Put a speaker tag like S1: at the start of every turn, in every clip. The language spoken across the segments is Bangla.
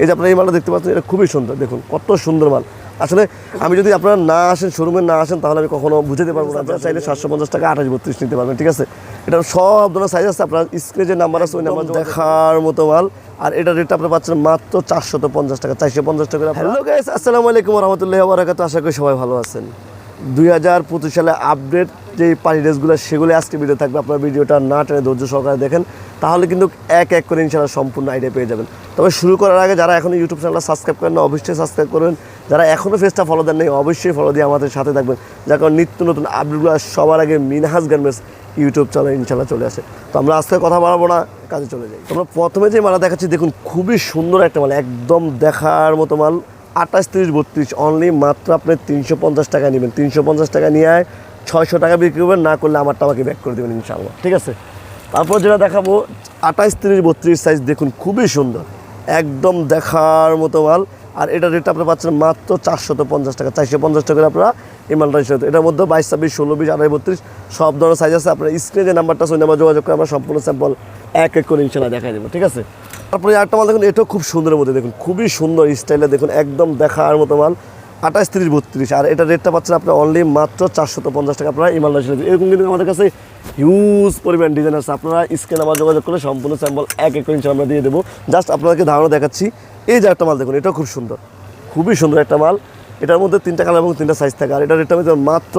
S1: এই যে আপনারা এই মালটা দেখতে পাচ্ছেন এটা খুবই সুন্দর দেখুন কত সুন্দর মাল। আসলে আমি যদি আপনারা না আসেন শোরুমে না আসেন তাহলে আমি কখনো বুঝাতে পারব না আপনারা চাইলে সাতশো পঞ্চাশ টাকা আঠাশ বত্রিশ নিতে পারবেন ঠিক আছে? এটা সব ধরনের সাইজ আছে আপনার স্ক্রিনে যে নাম্বার আছে ওই নাম্বার দেখার মতো মাল। আর এটা রেটটা আপনি পাচ্ছেন মাত্র চারশো পঞ্চাশ টাকা চারশো পঞ্চাশ টাকা হ্যালো গাইস আসসালামু আলাইকুম রহমতুল্লাহ বারাকাত আশা করি সবাই ভালো আছেন। দুই হাজার পঁচিশ সালে আপডেট যে পানি ড্রেসগুলো, সেগুলো আজকে ভিডিও থাকবে। আপনার ভিডিওটা না টেনে ধৈর্য সহকারে দেখেন, তাহলে কিন্তু এক এক করে ইনশাল্লাহ সম্পূর্ণ আইডিয়া পেয়ে যাবেন। তবে শুরু করার আগে যারা এখনও ইউটিউব চ্যানেলটা সাবস্ক্রাইব করেন না, অবশ্যই সাবস্ক্রাইব করবেন। যারা এখনও ফেসটা ফলো দেন নেই অবশ্যই ফলো দিয়ে আমাদের সাথে থাকবেন। যার কারণ নিত্য নতুন আপডেটগুলো সবার আগে মিনহাজ গার্মেন্টস ইউটিউব চ্যানেল ইনশাল্লাহ চলে আসে। তো আমরা আজকে কথা বাড়াবো না, কাজে চলে যাই। তোমরা প্রথমে যে মালা দেখাচ্ছি, দেখুন খুবই সুন্দর একটা মাল, একদম দেখার মতো মাল। আঠাশ, তিরিশ, বত্রিশ অনলি মাত্র আপনি তিনশো পঞ্চাশ টাকা নেবেন। তিনশো পঞ্চাশ টাকা নিয়ে ছয়শো টাকা বিক্রি করবেন, না করলে আমারটা আমাকে ব্যাক করে দেবেন ইনশাআল্লাহ। ঠিক আছে? তারপর যেটা দেখাবো, আঠাশ, তিরিশ, বত্রিশ সাইজ দেখুন, খুবই সুন্দর। একদম দেখার মতো মাল। আর এটা রেটটা আপনি পাচ্ছেন মাত্র চারশো পঞ্চাশ টাকা। চারশো পঞ্চাশ টাকা আপনারা এই মালটা হিসেবে এটার মধ্যে বাইশ, ছাব্বিশ, ষোলো বিশ আড়াই বত্রিশ সব ধরনের সাইজ আছে। আপনার স্ক্রিনে যে নাম্বারটা আছে, ওই নাম্বার যোগাযোগ করে আমরা সম্পূর্ণ স্যাম্পল এক এক করে ইনশাল্লাহ দেখা দেবো। ঠিক আছে? তারপরে আরেকটা মাল দেখুন, এটাও খুব সুন্দরের মধ্যে, দেখুন, খুবই সুন্দর স্টাইলে দেখুন, একদম দেখার মতো মাল। আঠাশ তিরিশ বত্রিশ, আর এটা রেটটা পাচ্ছেন আপনার অনলি মাত্র চারশো পঞ্চাশ টাকা। আপনারা মালটা হিসেবে এরকম কিন্তু আমাদের কাছে হিউজ পরিমাণ ডিজাইন আছে। আপনারা স্ক্রিনে আমার যোগাযোগ করে সম্পূর্ণ স্যাম্পল এক এক ইনশাল্লাহ আমরা দিয়ে দেবো। জাস্ট আপনাদেরকে ধারণা দেখাচ্ছি, এই যে একটা মাল দেখুন, এটাও খুব সুন্দর, খুবই সুন্দর একটা মাল। এটার মধ্যে তিনটা কালার এবং তিনটা সাইজ থাকে, আর এটা রেটটা মাত্র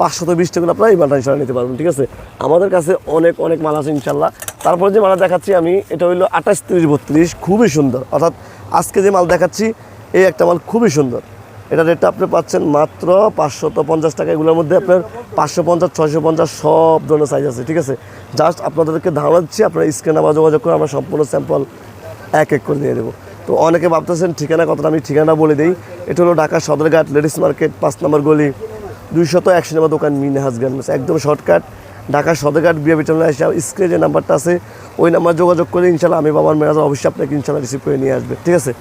S1: পাঁচশত বিশ টাকা আপনারা এই মালটা ইনশাল্লাহ নিতে পারবেন, ঠিক আছে? আমাদের কাছে অনেক অনেক মাল আছে ইনশাল্লাহ। তারপর যে মালটা দেখাচ্ছি আমি, এটা হইল আঠাশ, তিরিশ, বত্রিশ, খুবই সুন্দর। অর্থাৎ আজকে যে মাল দেখাচ্ছি, এই একটা মাল খুবই সুন্দর। এটা রেটটা আপনি পাচ্ছেন মাত্র পাঁচশত পঞ্চাশ টাকা। এগুলোর মধ্যে আপনার পাঁচশো পঞ্চাশ ছয়শো পঞ্চাশ সব ধরনের সাইজ আছে, ঠিক আছে? জাস্ট আপনাদেরকে ধারণা দিচ্ছি আপনার স্ক্রিনে আবার যোগাযোগ করে আমরা সম্পূর্ণ স্যাম্পল এক এক করে দিয়ে দেবো। তো অনেকে ভাবতেছেন, ঠিকানা কতটা? আমি ঠিকানা বলে দিই। এটা হলো ঢাকা সদরঘাট লেডিস মার্কেট, পাঁচ নম্বর গলি। দুইশত একশো নম্বর দোকান মিনহাজ গার্মেন্টস একদম শর্টকাট। ঢাকা সদরঘাট বিয়ে বিটালে এসে স্ক্রিনে যে নাম্বারটা আছে, ওই নাম্বার যোগাযোগ করে ইনশাল্লাহ আমি বাবার মেরাজ অবশ্যই আপনাকে ইনশাল্লাহ রিসিভ করে নিয়ে আসবে। ঠিক আছে?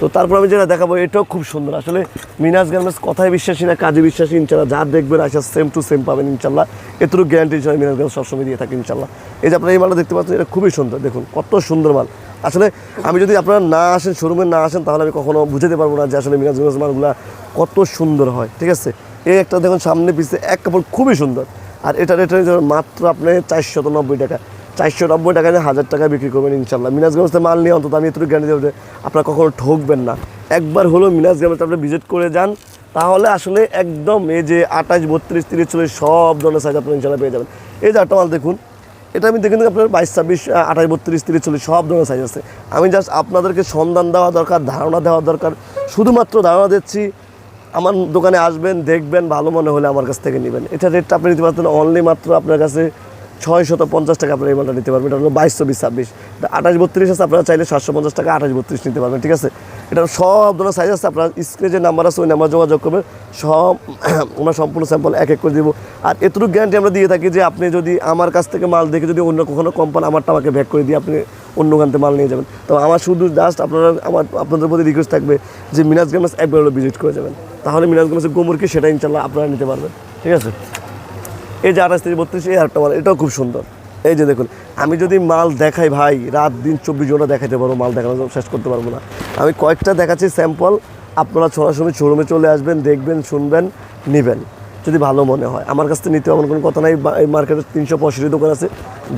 S1: তো তারপর আমি যেটা দেখাবো, এটাও খুব সুন্দর। আসলে মিনাজ গার্মেন্টস কথায় বিশ্বাসী না, কাজে বিশ্বাসী ইনশাল্লাহ যা দেখবেন আসা সেম টু সেম পাবেন ইনশাল্লাহ এতটুকু গ্যারান্টি ইনশাল্লাহ মিনাজ গার্মেন্টস সবসময় দিয়ে থাকে ইনশাল্লাহ এই যে আপনারা এই মালটা দেখতে পাচ্ছেন, এটা খুবই সুন্দর। দেখুন, কত সুন্দর মাল। আসলে আমি যদি আপনারা না আসেন শোরুমে না আসেন, তাহলে আমি কখনো বুঝতে পারব না যে আসলে মিনাজ গার্মেন্টস মালগুলো কত সুন্দর হয়। ঠিক আছে? এই একটা দেখুন সামনে পিছিয়ে এক কাপড় খুবই সুন্দর। আর এটা রেটের মাত্র আপনি চারশত নব্বই টাকা। চারশো নব্বই টাকা নিয়ে হাজার টাকা বিক্রি করবেন ইনশাল্লাহ মিনাজ গার্মেন্টসে মাল নিয়ে অন্তত আমি এতটুকু গ্যারান্টি দেবো যে আপনারা কখনো ঠকবেন না। একবার হলো মিনাজ গার্মেন্টস আপনি ভিজিট করে যান, তাহলে আসলে একদম এই যে আঠাশ, বত্রিশ, তিরিশ, চল্লিশ সব ধরনের সাইজ আপনার ইনশাল্লাহ পেয়ে যাবেন। এই যে একটা মাল দেখুন, এটা আমি দেখুন আপনার বাইশ, ছাব্বিশ, আঠাশ, বত্রিশ, তিরিশ, চল্লিশ সব ধরনের সাইজ আছে। আমি জাস্ট আপনাদেরকে সন্ধান দেওয়া দরকার, ধারণা দেওয়া দরকার। শুধুমাত্র ধারণা দিচ্ছি আমার দোকানে আসবেন, দেখবেন, ভালো মনে হলে আমার কাছ থেকে নেবেন। এটা রেটটা আপনি নিতে পারতেন অনলি মাত্র আপনার কাছে ছয় শত পঞ্চাশ টাকা আপনার এই নিতে পারবেন। এটা হলো বাইশ চব্বিশ ছাব্বিশ। এটা আঠাশ বত্রিশ আছে, আপনারা চাইলে সাতশো পঞ্চাশ টাকা আঠাশ বত্রিশ নিতে পারবেন, ঠিক আছে? এটা সব ধরনের সাইজ আছে, আপনার স্ক্রিনে যে নাম্বার আছে, ওই নাম্বার যোগাযোগ করবেন। সব আমরা সম্পূর্ণ স্যাম্পল এক এক করে দিব। আর এতটুকু গ্যারান্টি আমরা দিয়ে থাকি যে আপনি যদি আমার কাছ থেকে মাল দেখে যদি অন্য কখনো কোম্পানি আমারটা আমাকে ব্যাক করে দিয়ে আপনি অন্য গানতে মাল নিয়ে যাবেন। তো আমার শুধু জাস্ট আপনারা আমার, আপনাদের প্রতি রিকোয়েস্ট থাকবে যে মিনাজ গেমাস একবার হলো ভিজিট করে যাবেন। তাহলে মিনাজ গেমাসের গোমর কি সেটা ইনশাল্লাহ আপনারা নিতে পারবেন। ঠিক আছে? এই যে আঠাশ থেকে বত্রিশ, এই আরেকটা মাল, এটাও খুব সুন্দর। এই যে দেখুন, আমি যদি মাল দেখাই ভাই, রাত দিন চব্বিশ ঘণ্টা দেখাতে পারব, মাল দেখানো শেষ করতে পারব না। আমি কয়েকটা দেখাচ্ছি স্যাম্পল আপনারা সরাসরি শোরুমে চলে আসবেন, দেখবেন, শুনবেন, নেবেন। যদি ভালো মনে হয়। আমার কাছ থেকে নিতে এমন কোনো কথা নাই। এই মার্কেটে তিনশো পঁয়ষট্টি দোকান আছে।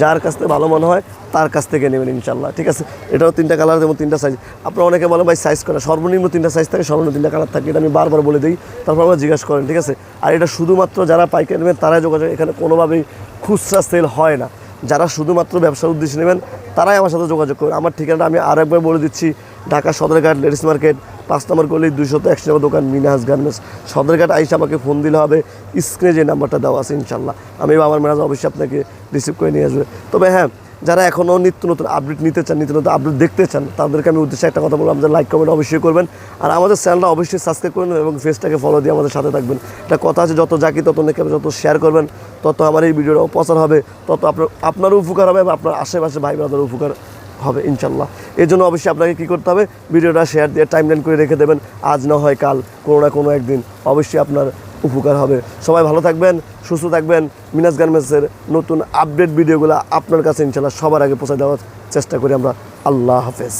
S1: যার কাছ থেকে ভালো মনে হয়, তার কাছ থেকে নেবেন ইনশাল্লাহ। ঠিক আছে? এটাও তিনটা কালার এবং তিনটা সাইজ আপনারা অনেকে বলেন ভাই সাইজ করা। সর্বনিম্ন তিনটা সাইজ থাকে, সর্বনিম্ন তিনটা কালার থাকে। এটা আমি বারবার বলে দিই, তারপর আমরা জিজ্ঞাসা করেন, ঠিক আছে? আর এটা শুধুমাত্র যারা পাইকারি নেবেন, তারাই যোগাযোগ, এখানে কোনোভাবেই খুচরা সেল হয় না। যারা শুধুমাত্র ব্যবসার উদ্দেশ্যে নেবেন, তারাই আমার সাথে যোগাযোগ করবেন আমার ঠিকানাটা আমি আরেকবার বলে দিচ্ছি, ঢাকা সদরঘাট লেডিস মার্কেট পাঁচ নম্বর গলি দুইশত একশো দোকান মিনাহাজ গার্মেন্টস। সদরঘাট আইসে আমাকে ফোন দিলে হবে স্ক্রিনে যে নাম্বারটা দেওয়া আছে ইনশাল্লাহ। আমি আমার ম্যানেজার অবশ্যই আপনাকে রিসিভ করে নিয়ে আসবে। তবে হ্যাঁ যারা এখনও নিত্য নতুন আপডেট নিতে চান, নিত্য নতুন আপডেট দেখতে চান, তাদেরকে আমি উদ্দেশ্যে একটা কথা বললাম যে লাইক কমেন্ট অবশ্যই করবেন। আর আমাদের চ্যানেলটা অবশ্যই সাবস্ক্রাইব করবেন এবং ফেসটাকে ফলো দিয়ে আমাদের সাথে থাকবেন। একটা কথা আছে, যত জাকি তত নেকে যত শেয়ার করবেন, তত আমার এই ভিডিওটাও প্রচার হবে, তত আপনার, আপনারও উপকার হবে এবং আপনার আশেপাশে ভাই ব্রাদারও উপকার হবে ইনশাল্লাহ এর জন্য অবশ্যই আপনাকে কী করতে হবে, ভিডিওটা শেয়ার দিয়ে টাইমলাইন করে রেখে দেবেন। আজ না হয় কাল, কোনো না কোনো একদিন অবশ্যই আপনার উপকার হবে। সবাই ভালো থাকবেন, সুস্থ থাকবেন। মিনাজ গার্মেন্টসের নতুন আপডেট ভিডিওগুলো আপনার কাছে ইনশাল্লাহ সবার আগে পৌঁছে দেওয়ার চেষ্টা করি আমরা। আল্লাহ হাফেজ।